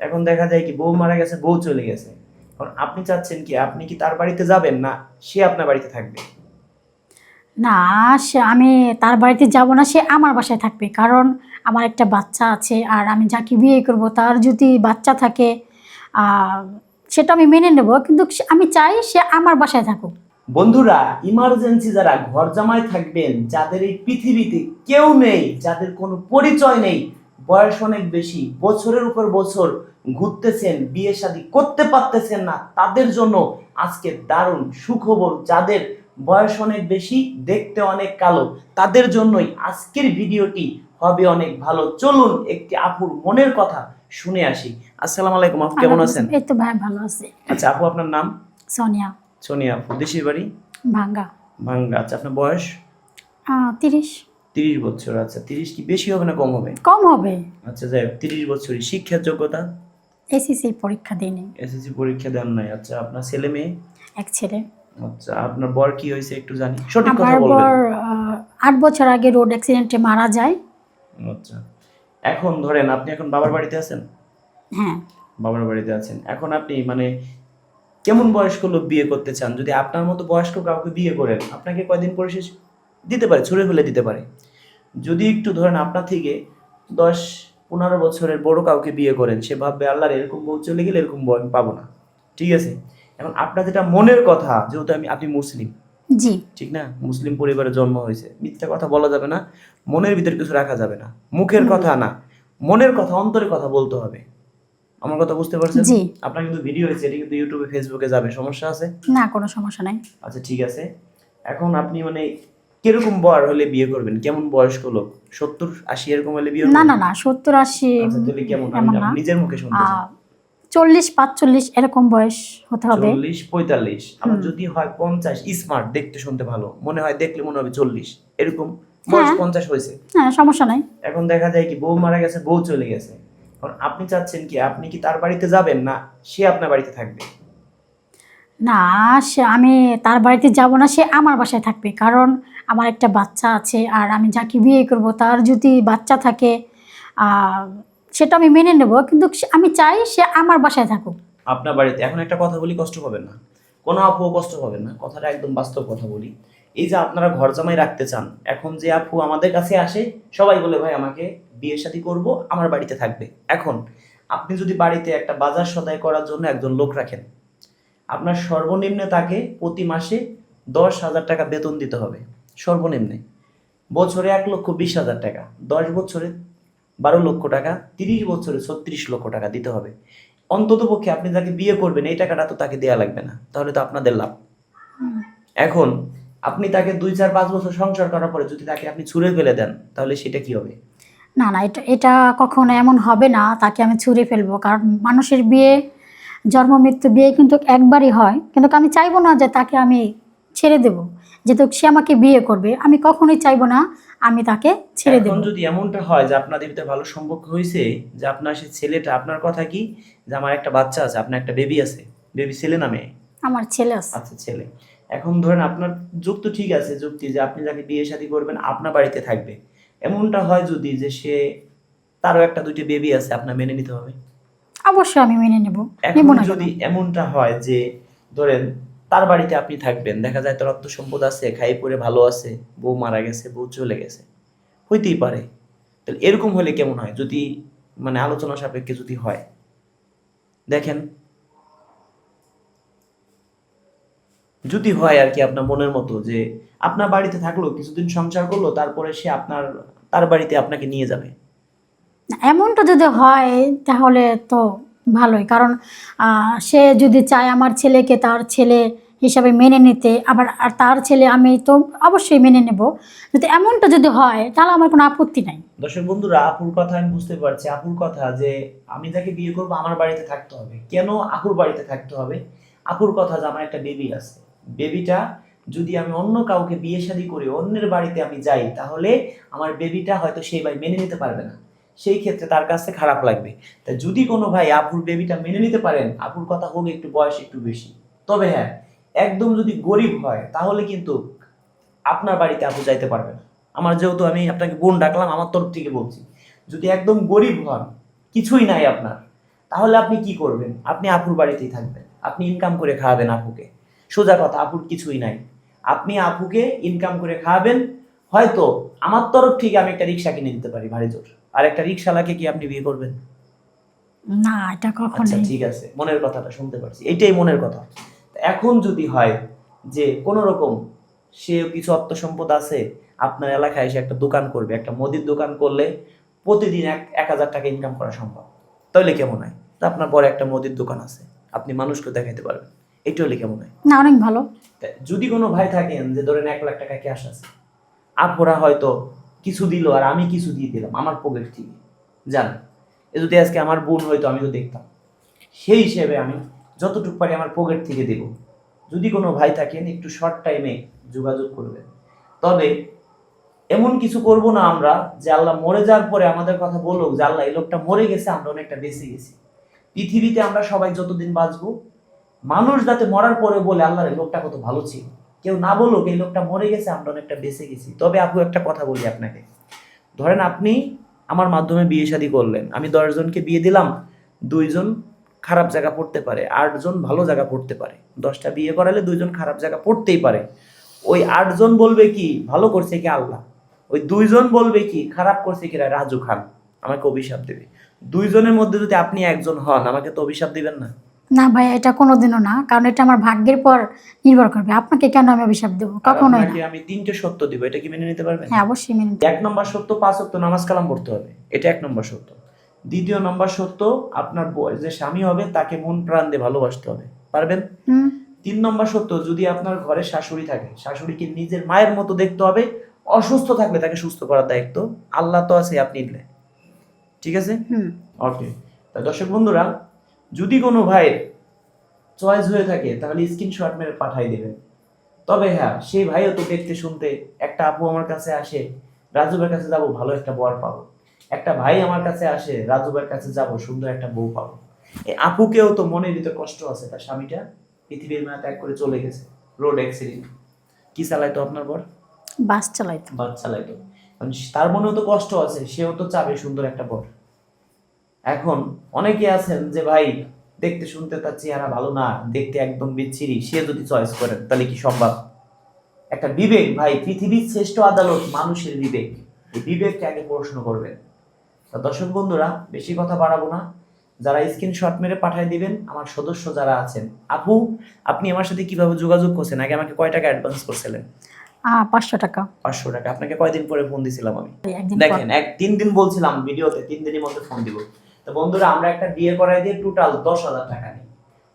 এখন দেখা যায় কি বউ মারা গেছে বউ চলে গেছে। এখন আপনি চাচ্ছেন কি আপনি কি তার বাড়িতে যাবেন না সে আপনার বাড়িতে থাকবে? না সে আমি তার বাড়িতে যাব না সে আমার বাসায় থাকবে। কারণ আমার একটা বাচ্চা আছে আর আমি যাকে বিয়ে করব তার যদি বাচ্চা থাকে সেটা আমি মেনে নেব। কিন্তু আমি চাই সে আমার বাসায় থাকুক। বন্ধুরা ইমার্জেন্সি যারা ঘর জামায় থাকবেন যাদের এই পৃথিবীতে কেউ নেই যাদের কোনো পরিচয় নেই বয়স অনেক বেশি বছরের উপর বছর ঘুরতেছেন বিয়ে শাদী করতে পারতেছেন না তাদের জন্য আজকে দারুণ সুখবর যাদের বয়স অনেক বেশি দেখতে অনেক কালো তাদের জন্যই আজকের ভিডিওটি হবে অনেক ভালো। চলুন একটি আপুর মনের কথা শুনে আসি। আসসালামু আলাইকুম আপু কেমন আছেন? এই তো ভাই ভালো আছে। আচ্ছা আপু আপনার নাম? সোনিয়া। সোনিয়া আপু দেশের বাড়ি? ভাঙ্গা। ভাঙ্গা আচ্ছা আপনার বয়স? তিরিশ। তিরিশ বছর আচ্ছা তিরিশ কি বেশি হবে না কম হবে? কম হবে। আচ্ছা যাই হোক তিরিশ বছরই শিক্ষার যোগ্যতা? এসিসি পরীক্ষা দিইনি এসএসসি পরীক্ষা দেন নাই আচ্ছা আপনার ছেলে মেয়ে? এক ছেলে। আচ্ছা আপনার বর কি হয়েছে একটু জানি সঠিক কথা আমার বলবেন। বর আহ, আট বছর আগে রোড অ্যাক্সিডেন্টে মারা যায়। আচ্ছা এখন ধরেন আপনি এখন বাবার বাড়িতে আছেন? হ্যাঁ। বাবার বাড়িতে আছেন। এখন আপনি মানে কেমন বয়স্ক লোক বিয়ে করতে চান? যদি আপনার মতো বয়স্ক কাউকে বিয়ে করেন আপনাকে কয়দিন পরে শেষ দিতে পারে? ছুঁড়ে ফেলে দিতে পারে? যদি একটু ধরেন আপনার থেকে দশ পনেরো বছরের বড় কাউকে বিয়ে করেন সে ভাববে আল্লাহর এরকম বউ চলে গেলে এরকম বউ আমি পাবো না। ঠিক আছে? এখন আপনার যেটা মনের কথা যেহেতু আমি আপনি মুসলিম। জি। ঠিক না? মুসলিম পরিবারে জন্ম হয়েছে। মিথ্যা কথা বলা যাবে না মনের ভিতরে কিছু রাখা যাবে না। মুখের কথা না মনের কথা অন্তরের কথা বলতে হবে। আমার কথা বুঝতে পারছেন? আপনার কিন্তু ভিডিও হয়েছে এটা কিন্তু ইউটিউবে ফেসবুকে যাবে। সমস্যা আছে? না কোনো সমস্যা নাই। আচ্ছা ঠিক আছে। এখন আপনি মানে কীরকম বয়স হলে বিয়ে করবেন? কেমন বয়স্ক লোক? সত্তর আশি এরকম হলে বিয়ে না না না সত্তর আশি আচ্ছা তাহলে কেমন? নিজের মুখে শুনতে চল্লিশ পাঁচচল্লিশ এরকম বয়স হতে হবে। চল্লিশ পঁয়তাল্লিশ। আমার যদি হয় পঞ্চাশ স্মার্ট দেখতে শুনতে ভালো। মনে হয় দেখলে মনে হবে চল্লিশ। এরকম বয়স হ্যাঁ। পঞ্চাশ হয়েছে। হ্যাঁ সমস্যা নাই। এখন দেখা যায় কি বউ মারা গেছে বউ চলে গেছে। এখন আপনি চাচ্ছেন কি আপনি কি তার বাড়িতে যাবেন না সে আপনার বাড়িতে থাকবে? না, সে আমি তার বাড়িতে যাব না, সে আমার বাসায় থাকবে। কারণ আমার একটা বাচ্চা আছে আর আমি যাকে বিয়ে করব, তার যদি বাচ্চা থাকে সেটা আমি মেনে নেব। কিন্তু আমি চাই সে আমার বাসায় থাকুক। আপনার বাড়িতে, এখন একটা কথা বলি, কষ্ট পাবেন না। কোনো আপুও কষ্ট পাবেন না। কথাটা একদম বাস্তব কথা বলি। এই যে আপনারা ঘর জামাই রাখতে চান, এখন যে আপু আমাদের কাছে আসে, সবাই বলে, ভাই, আমাকে বিয়ে শাদী করব, আমার বাড়িতে থাকবে। এখন, আপনি যদি বাড়িতে একটা বাজার সদাই করার জন্য একজন লোক রাখেন আপনার সর্বনিম্নে তাকে প্রতি মাসে দশ হাজার টাকা বেতন দিতে হবে সর্বনিম্নে। বছরে এক লক্ষ বিশ হাজার টাকা দশ বছরে বারো লক্ষ টাকা তিরিশ বছরে ছত্রিশ লক্ষ টাকা দিতে হবে। অন্তত পক্ষে আপনি যাকে বিয়ে করবেন এই টাকাটা তো তাকে দেয়া লাগবে না তাহলে তো আপনাদের লাভ। এখন আপনি তাকে দুই চার পাঁচ বছর সংসার করার পরে যদি তাকে আপনি ছুঁড়ে ফেলে দেন তাহলে সেটা কি হবে? না না এটা এটা কখনো এমন হবে না তাকে আমি ছুঁড়ে ফেলব কারণ মানুষের বিয়ে জন্ম মৃত্যু বিয়ে কিন্তু একবারই হয়। কিন্তু আমি চাইব না যে তাকে আমি ছেড়ে দেব। যেহেতু সে আমাকে বিয়ে করবে আমি কখনোই চাইব না আমি তাকে ছেড়ে দেব। যদি এমনটা হয় যে আপনাদের ভিতরে ভালো সম্পর্ক হয়েছে যে আপনার সে ছেলেটা আপনার কথা কি? যে আমার একটা বাচ্চা আছে আপনার একটা বেবি আছে বেবি ছেলে না মেয়ে? আমার ছেলে আছে। আচ্ছা ছেলে। এখন ধরেন আপনার যুক্তি ঠিক আছে যুক্তি যে আপনি যাকে বিয়ে শাদী করবেন আপনার বাড়িতে থাকবে। এমনটা হয় যদি যে সে তারও একটা দুইটা বেবি আছে আপনার মেনে নিতে হবে? অবশ্যই আমি মেনে নেব। এখন না যদি এমনটা হয় যে ধরেন তার বাড়িতে আপনি থাকবেন দেখা যায় তার অর্থ সম্পদ আছে খাই পরে ভালো আছে বউ মারা গেছে বউ চলে গেছে হইতেই পারে। তাহলে এরকম হলে কেমন হয়? যদি মানে আলোচনা সাপেক্ষে যদি হয়। দেখেন যদি হয় আর কি আপনার মনের মতো যে আপনার বাড়িতে থাকল কিছুদিন সংসার করল তারপরে সে আপনার তার বাড়িতে আপনাকে নিয়ে যাবে। এমনটা যদি হয়, তাহলে তো ভালোই। কারণ সে যদি চায় আমার ছেলেকে তার ছেলে হিসাবে মেনে নিতে, আবার, আর তার ছেলে আমি তো অবশ্যই মেনে নেব। যদি এমনটা যদি হয়, তাহলে আমার কোনো আপত্তি নাই। দর্শক বন্ধুরা, আপুর কথা আমি বুঝতে পারছি। আপুর কথা যে, আমি যাকে বিয়ে করব, আমার বাড়িতে থাকতে হবে। কেন আপুর বাড়িতে থাকতে হবে? আপুর কথা যে, আমার একটা বেবি আছে। বেবিটা যদি আমি অন্য কাউকে বিয়ে শাদী করি অন্যের বাড়িতে আমি যাই, তাহলে আমার বেবিটা হয়তো সেই বাড়ি মেনে নিতে পারবে না। সেই ক্ষেত্রে তার কাছে খারাপ লাগবে। তাই যদি কোনো ভাই আপুর বেবিটা মেনে নিতে পারেন, আপুর কথা হোক একটু বয়স একটু বেশি। তবে হ্যাঁ একদম যদি গরিব হয়, তাহলে কিন্তু আপনার বাড়িতে আপু যাইতে পারবে না। আমার যেহেতু আমি আপনাকে বোন ডাকলাম, আমার তরফ থেকে বলছি, যদি একদম গরিব হন, কিছুই নাই আপনার, তাহলে আপনি কি করবেন? আপনি আপুর বাড়িতেই থাকবেন। আপনি ইনকাম করে খাওয়াবেন আপুকে। সোজা কথা, আপুর কিছুই নাই। আপনি আপুকে ইনকাম করে খাওয়াবেন, হয়তো আমার তরফ থেকে আমি একটা রিক্সা কিনে দিতে পারি ভারী জোর। আর একটা রিক্সাওয়ালাকে কি আপনি বিয়ে করবেন? না এটা আচ্ছা ঠিক আছে। মনের কথাটা শুনতে পারছি। এটাই মনের কথা। এখন যদি হয় যে কোনো রকম সে কিছু অর্থ সম্পদ আছে আপনার এলাকায় এসে একটা দোকান করবে একটা মুদির দোকান করলে প্রতিদিন এক এক হাজার টাকা ইনকাম করা সম্ভব। তাহলে কেমন হয়? তা আপনার পরে একটা মুদির দোকান আছে। আপনি মানুষকে দেখাইতে পারবেন। এটা হলে কেমন হয়? না অনেক ভালো। যদি কোনো ভাই থাকেন যে ধরেন এক লাখ টাকা ক্যাশ আছে আপুরা হয়তো কিছু দিল আর আমি কিছু দিয়ে দিলাম, আমার পকেট থেকে। জান? এ যদি আজকে আমার বোন হয়তো আমি তো দেখতাম। সেই হিসেবে আমি যতটুকু পারি আমার পকেট থেকে দেব। যদি কোনো ভাই থাকেন, একটু শর্ট টাইমে যোগাযোগ করবেন। তবে এমন কিছু করব না আমরা, যে আল্লাহ মরে যাওয়ার পরে আমাদের কথা বলুক, যে আল্লাহ এই লোকটা মরে গেছে, আমরা অনেকটা বেঁচে গেছি। পৃথিবীতে আমরা সবাই যতদিন বাঁচবো, মানুষ যাতে মরার পরে বলে আল্লাহর লোকটা কত ভালো ছিল। কেউ না বলুক এই লোকটা মরে গেছে, আমরা অনেকটা বেঁচে গেছি। তবে আপু একটা কথা বলি আপনাকে। ধরেন আপনি আমার মাধ্যমে বিয়ে শাদী করলেন, আমি দশজনকে বিয়ে দিলাম, দুইজন খারাপ জায়গা পড়তে পারে, আটজন ভালো জায়গা পড়তে পারে। দশটা বিয়ে করালে দুইজন খারাপ জায়গা পড়তেই পারে। ওই আটজন বলবে কি, ভালো করছে কি আল্লাহ? ওই দুইজন বলবে কি, খারাপ করছে কি রাজু খান, আমাকে অভিশাপ দেবে। দুইজনের মধ্যে যদি আপনি একজন হন, আমাকে তো অভিশাপ দিবেন না। না ভাই এটা কোনোদিনও না কারণ এটা আমার ভাগ্যের পর নির্ভর করবে। আপনাকে কেন আমি অভিশাপ দেবো? আর কখনোই না। আমি তিনটে সত্য দিব এটা কি মেনে নিতে পারবেন? হ্যাঁ অবশ্যই মেনে নিতে- এক নম্বর সত্য পাঁচ অক্ত নামাজ কালাম পড়তে হবে। এটা এক নম্বর সত্য। দ্বিতীয় নম্বর সত্য আপনার যে স্বামী হবে তাকে মন প্রাণ দিয়ে ভালোবাসতে হবে। পারবেন? তিন নম্বর সত্য যদি আপনার ঘরে শাশুড়ি থাকে শাশুড়িকে নিজের মায়ের মতো দেখতে হবে অসুস্থ থাকলে তাকে সুস্থ করার দায়িত্ব। আল্লাহ তো আছে আপনি ঠিক আছে? হুম। ওকে তা দর্শক বন্ধুরা যদি কোনো ভাইয়ের চয়েস হয়ে থাকে তাহলে স্ক্রিনশট মেরে পাঠাই দেবেন। তবে হ্যাঁ সেই ভাইও তো দেখতে শুনতে একটা আপু আমার কাছে আসে রাজুবের কাছে যাব ভালো একটা বর পাবো। একটা ভাই আমার কাছে আসে রাজুবের কাছে যাব সুন্দর একটা বউ পাবো। এই আপুকেও তো মনের ভিতর কষ্ট আছে তার স্বামীটা পৃথিবীর মায়া ত্যাগ করে চলে গেছে রোড অ্যাক্সিডেন্ট কি চালাইতো আপনার বর? বাস চালাইতো। বাদ চালাইতো। কারণ তার মনেও তো কষ্ট আছে সেও তো চাবে সুন্দর একটা বর। এখন অনেকে আছেন যে ভাই দেখতে শুনতে তার চেহারা ভালো না দেখতে একদম বিচ্ছিরি সে যদি চয়েস করেন তাহলে কি সম্ভব? একটা বিবেক ভাই পৃথিবীর শ্রেষ্ঠ আদালত মানুষের বিবেক। এই বিবেককে আগে প্রশ্ন করবেন। তা দর্শক বন্ধুরা বেশি কথা বাড়াবো না। যারা স্ক্রিনশট মেরে পাঠিয়ে দিবেন আমার সদস্য যারা আছেন আপু আপনি আমার সাথে কীভাবে যোগাযোগ করছেন? আগে আমাকে কয় টাকা অ্যাডভান্স করছিলেন? পাঁচশো টাকা। পাঁচশো টাকা। আপনাকে কয়দিন পরে ফোন দিছিলাম আমি? দেখেন এক তিন দিন বলছিলাম ভিডিওতে তিন দিনের মধ্যে ফোন দিব। তো বন্ধুরা, আমরা একটা বিয়ে করাই দিয়ে টোটাল দশ হাজার টাকা নিই।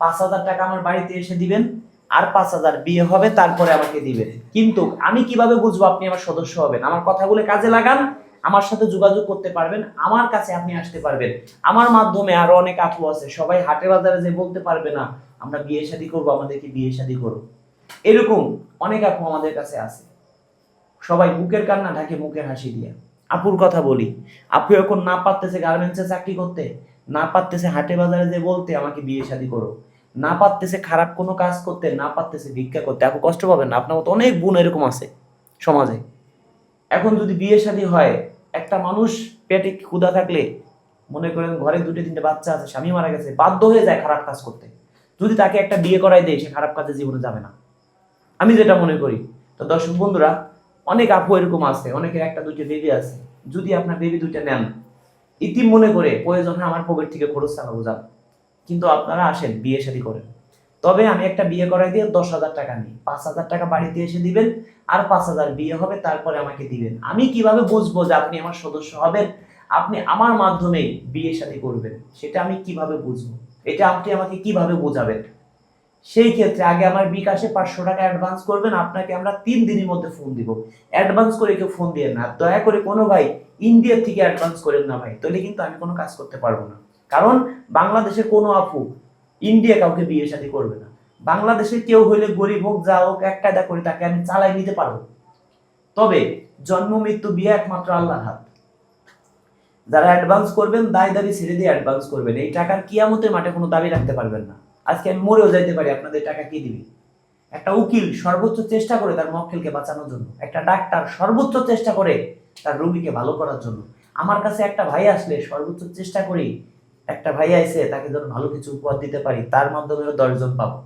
পাঁচ হাজার টাকা আমার বাড়িতে এসে দিবেন, আর পাঁচ হাজার বিয়ে হবে, তারপরে আমাকে দিবেন। কিন্তু আমি কীভাবে বুঝব আপনি আমার সদস্য হবেন? আমার কথাগুলো কাজে লাগান, আমার সাথে যোগাযোগ করতে পারবেন, আমার কাছে আপনি আসতে পারবেন। আমার মাধ্যমে আরও অনেক আপু আছে, সবাই হাটে বাজারে যে বলতে পারবে না, আমরা বিয়ে শাদী করব, আমাদেরকে বিয়ে শাদী করো। এরকম অনেক আপু আমাদের কাছে আছে। সবাই বুকের কান্না ঢাকে মুখের হাসি দিয়ে। আপুর কথা বলি। আপু এখন না পারতেছে গার্মেন্টসে চাকরি করতে, না পারতেছে হাটে বাজারে যে বলতে আমাকে বিয়ে শাদী করো, না পারতেছে খারাপ কোনো কাজ করতে, না পারতেছে ভিক্ষা করতে। আপু কষ্ট পাবেন না, আপনার মতো অনেক বোন এরকম আছে সমাজে। এখন যদি বিয়ে শাদী হয়, একটা মানুষ পেটে ক্ষুধা থাকলে, মনে করেন ঘরে দুটো তিনটে বাচ্চা আছে, স্বামী মারা গেছে, বাধ্য হয়ে যায় খারাপ কাজ করতে। যদি তাকে একটা বিয়ে করাই দেয়, সে খারাপ কাজে জীবনে যাবে না। আমি যেটা মনে করি, তো দর্শক বন্ধুরা অনেক আপু এরকম আছে, অনেকের একটা, দুইটা বেবি আছে। যদি আপনার বেবি দুইটা নেন ইতি মনে করে প্রয়োজন হয় আমার পকেট থেকে খরচ চালাবো, যান। কিন্তু আপনারা আসেন, বিয়ে শাদী করেন। তবে আমি একটা বিয়ে করাই দিয়ে দশ হাজার টাকা নিই। পাঁচ হাজার টাকা বাড়িতে এসে দিবেন, আর পাঁচ হাজার বিয়ে হবে, তারপরে আমাকে দিবেন। আমি কীভাবে বুঝব যে আপনি আমার সদস্য হবেন? আপনি আমার মাধ্যমে বিয়ে শাদী করবেন। সেটা আমি কীভাবে বুঝব? এটা আপনি আমাকে কীভাবে বোঝাবেন? সেই ক্ষেত্রে আগে আমার বিকাশে পাঁচশো টাকা অ্যাডভান্স করবেন, আপনাকে আমরা তিন দিনের মধ্যে ফোন দিব। অ্যাডভান্স করে কেউ ফোন দিয়ে না। দয়া করে কোনো ভাই ইন্ডিয়ার থেকে অ্যাডভান্স করেন না ভাই। তাহলে কিন্তু আমি কোনো কাজ করতে পারব না। কারণ বাংলাদেশের কোনো আপু ইন্ডিয়া কাউকে বিয়ে শাদী করবে না। বাংলাদেশের কেউ হইলে গরিব হোক, যা হোক এক কায়দা করে তাকে আমি চালাই নিতে পারব। তবে জন্ম, মৃত্যু, বিয়ে একমাত্র আল্লাহর হাত। যারা অ্যাডভান্স করবেন দায় দাবি ছেড়ে দিয়ে অ্যাডভান্স করবেন। এই টাকার কিয়ামতের মাঠে কোনো দাবি রাখতে পারবেন না। আজকে আমি মরেও যাইতে পারি, আপনাদের টাকা কি দিবে? একটা উকিল সর্বোচ্চ চেষ্টা করে তার মক্কেলকে বাঁচানোর জন্য, একটা ডাক্তার সর্বোচ্চ চেষ্টা করে তার রোগীকে ভালো করার জন্য। আমার কাছে একটা ভাই আসলে সর্বোচ্চ চেষ্টা করি একটা ভাই আইছে, তাকে যেন ভালো কিছু উপহার দিতে পারি, তার মাধ্যমে দশজন পাবো।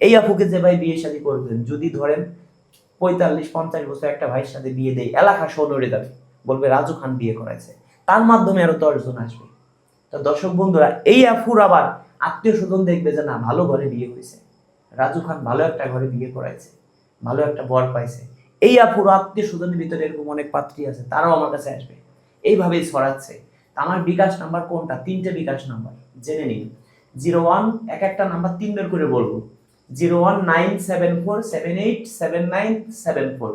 এই আপুকে যে ভাই বিয়ে শাদী করবেন, যদি ধরেন পঁয়তাল্লিশ, পঞ্চাশ বছর একটা ভাইয়ের সাথে বিয়ে দেয়, এলাকা সহ নড়ে যাবে, বলবে রাজু খান বিয়ে করাইছে, তার মাধ্যমে আরও দশজন আসবে। তো দর্শক বন্ধুরা, এই আফুর আবার আত্মীয় স্বজন দেখবে যে না, ভালো ঘরে বিয়ে হয়েছে। রাজু খান ভালো একটা ঘরে বিয়ে করাইছে, ভালো একটা বর পাইছে। এই আফুর আত্মীয় স্বজনের ভিতরে এরকম অনেক পাত্রী আছে, তারাও আমার কাছে আসবে। এইভাবেই ছড়াচ্ছে। আমার বিকাশ নাম্বার কোনটা? তিনটে বিকাশ নাম্বার, জেনে নিন। জিরো ওয়ান, এক একটা নাম্বার তিন বের করে বলব। Zero one, nine, seven, four, seven eight, seven nine, seven four.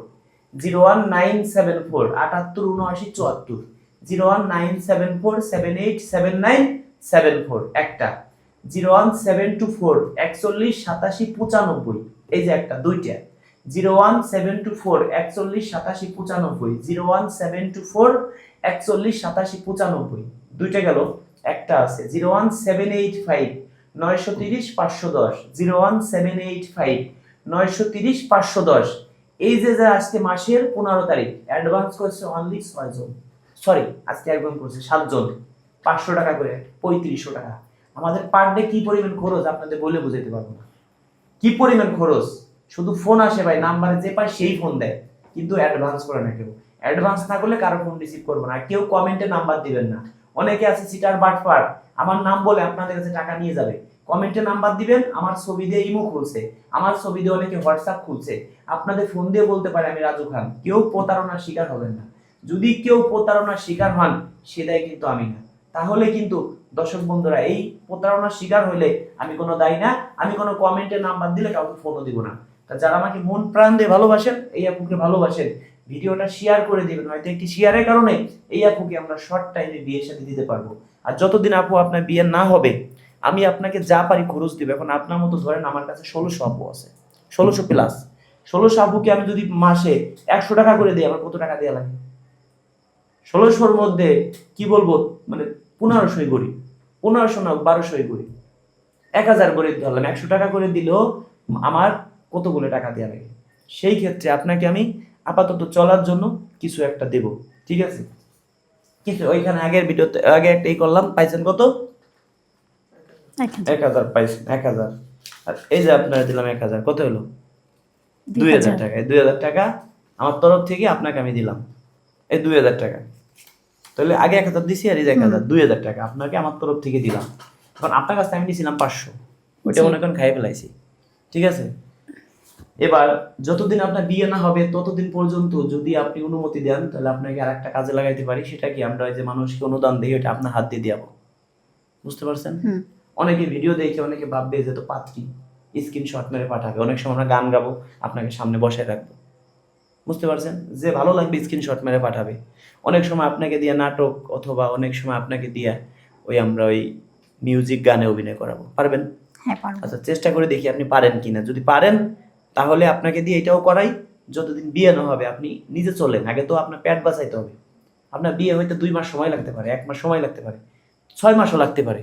Zero one, nine, seven four, আটাত্তর, উনআশি, চুয়াত্তর। Zero one, nine, seven four, seven eight, seven nine, seven four, একটা। Zero one seven two four, একচল্লিশ সাতাশি পঁচানব্বই, এই যে একটা, দুইটা। Zero one seven two four, একচল্লিশ সাতাশি পঁচানব্বই, zero one seven two four, একচল্লিশ সাতাশি পঁচানব্বই। দুইটা গেল, একটা আছে, zero one seven eight five, নয়শো তিরিশ পাঁচশো দশ, zero one seven eight five, নয়শো তিরিশ পাঁচশো দশ। এই যে যে আজকে মাসের পনেরো তারিখ, অ্যাডভান্স করছে অনলি ছয়জন সরি আজকে একদম করছে সাতজন। পাঁচশো টাকা করে, পঁয়ত্রিশশো টাকা। আমাদের পার ডে কি পরিমাণ খরচ আপনাদের বলে বুঝাইতে পারব না। কি পরিমাণ খরচ? শুধু ফোন আসে ভাই নাম্বারে যে পায় সেই ফোন দেয়। কিন্তু অ্যাডভান্স করে না কেউ। অ্যাডভান্স না করলে কারও ফোন রিসিভ করব না। কেউ কমেন্টে নাম্বার দিবেন না। অনেকে আছে সিটার বাটফার আমার নাম বলে আপনাদের কাছে টাকা নিয়ে যাবে। কমেন্টে নাম্বার দিবেন, আমার ছবি দিয়ে ইমো খুলছে। আমার ছবি দিয়ে অনেকে হোয়াটসঅ্যাপ খুলছে। আপনাদের ফোন দিয়ে বলতে পারে আমি রাজু খান। কেউ প্রতারণার শিকার হবেন না। যদি কেউ প্রতারণার শিকার হন, সেটাই কিন্তু আমি না। তাহলে কিন্তু দর্শক বন্ধুরা, এই প্রতারণার শিকার হলে আমি কোনো দায়ী না, আমি কোনো কমেন্টে নাম্বার দিলে কাউকে ফোনও দিব না। তা যারা আমাকে মন প্রাণ দিয়ে ভালোবাসেন, এই আপুকে ভালোবাসেন, ভিডিওটা শেয়ার করে দিবেন। হয়তো একটি শেয়ারের কারণে এই আপুকে আমরা শর্ট টাইমে বিয়ের সাথে দিতে পারব। আর যতদিন আপু আপনার বিয়ে না হবে, আমি আপনাকে যা পারি খরচ দিব। এখন আপনার মতো ধরেন আমার কাছে ষোলোশো আপু আছে। ষোলোশো প্লাস ষোলোশো আপুকে আমি যদি মাসে একশো টাকা করে দিই, আমার কত টাকা দেওয়া লাগে? ষোলোশোর মধ্যে কি বলব? মানে পনেরোশোই করি পনেরোশো না বারোশোই করি। এক হাজার করে ধরলাম একশো টাকা করে দিলেও আমার কতগুলো টাকা দেওয়া লাগে? সেই ক্ষেত্রে আপনাকে আমি আপাতত চলার জন্য কিছু একটা দেব ঠিক আছে? কিছু ওইখানে আগের ভিডিওতে আগে একটা ই করলাম পাইছেন কত? এক হাজার। পাইছেন এক হাজার। আর এই যে আপনারা দিলাম এক হাজার কত হলো? দুই হাজার টাকা দুই হাজার টাকা আমার তরফ থেকে আপনাকে আমি দিলাম এই দুই হাজার টাকা। তাহলে আগে এক হাজার দিছি আর এই এক হাজার দুই হাজার টাকা। আপনাকে আমার তরফ থেকে দিলাম। এখন আপনার কাছে আমি দিয়েছিলাম পাঁচশো। ওইটা মনে করেন খাই ফেলাইছি। ঠিক আছে? এবার যতদিন আপনার বিয়ে না হবে ততদিন পর্যন্ত যদি আপনি অনুমতি দেন তাহলে আপনাকে আর একটা কাজে লাগাইতে পারি। সেটা কি আমরা ওই যে মানুষকে অনুদান দিই ওইটা আপনার হাত দিয়ে দিয়াবো। বুঝতে পারছেন? অনেকে ভিডিও দেখে অনেকে ভাববে যে তো পাত্রী। স্ক্রিনশট মেরে পাঠাবে। অনেক সময় আমরা গান গাবো আপনাকে সামনে বসায় রাখব। বুঝতে পারছেন? যে ভালো লাগবে স্ক্রিনশট মেরে পাঠাবে। অনেক সময় আপনাকে দিয়ে নাটক অথবা অনেক সময় আপনাকে দিয়ে ওই আমরা ওই মিউজিক গানে অভিনয় করাবো। পারবেন? হ্যাঁ আচ্ছা চেষ্টা করে দেখি আপনি পারেন কিনা। যদি পারেন তাহলে আপনাকে দিয়ে এটাও করাই। যতদিন বিয়ে না হবে আপনি নিজে চলেন। আগে তো আপনার পেট বাঁচাইতে হবে। আপনার বিয়ে হইতে দুই মাস সময় লাগতে পারে এক মাস সময় লাগতে পারে ছয় মাসও লাগতে পারে।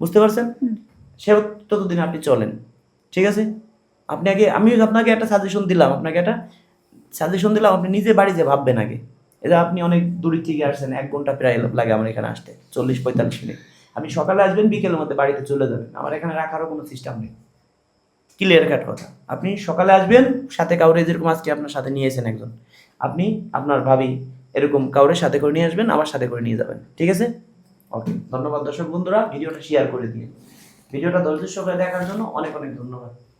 বুঝতে পারছেন? সে ততদিন আপনি চলেন। ঠিক আছে? আপনি আগে আমি আপনাকে একটা সাজেশন দিলাম। আপনাকে একটা সাজেশন দিলাম, আপনি নিজে বাড়ি যে ভাববেন আগে। এটা আপনি অনেক দূরে থেকে আসছেন, এক ঘণ্টা প্রায় লাগে আমার এখানে আসতে, চল্লিশ পঁয়তাল্লিশ মিনিট। আপনি সকালে আসবেন, বিকেলের মধ্যে বাড়িতে চলে যাবেন। আমার এখানে রাখারও কোনো সিস্টেম নেই। ক্লিয়ার কাট কথা। আপনি সকালে আসবেন, সাথে কাউরে যেরকম আজকে আপনার সাথে নিয়ে এসেছেন একজন। আপনি আপনার ভাবি এরকম কাউরে সাথে করে নিয়ে আসবেন, আমার সাথে করে নিয়ে যাবেন। ঠিক আছে? ওকে ধন্যবাদ দর্শক বন্ধুরা, ভিডিওটা শেয়ার করে দিয়ে ভিডিওটা সহকারে দেখার জন্য অনেক অনেক ধন্যবাদ।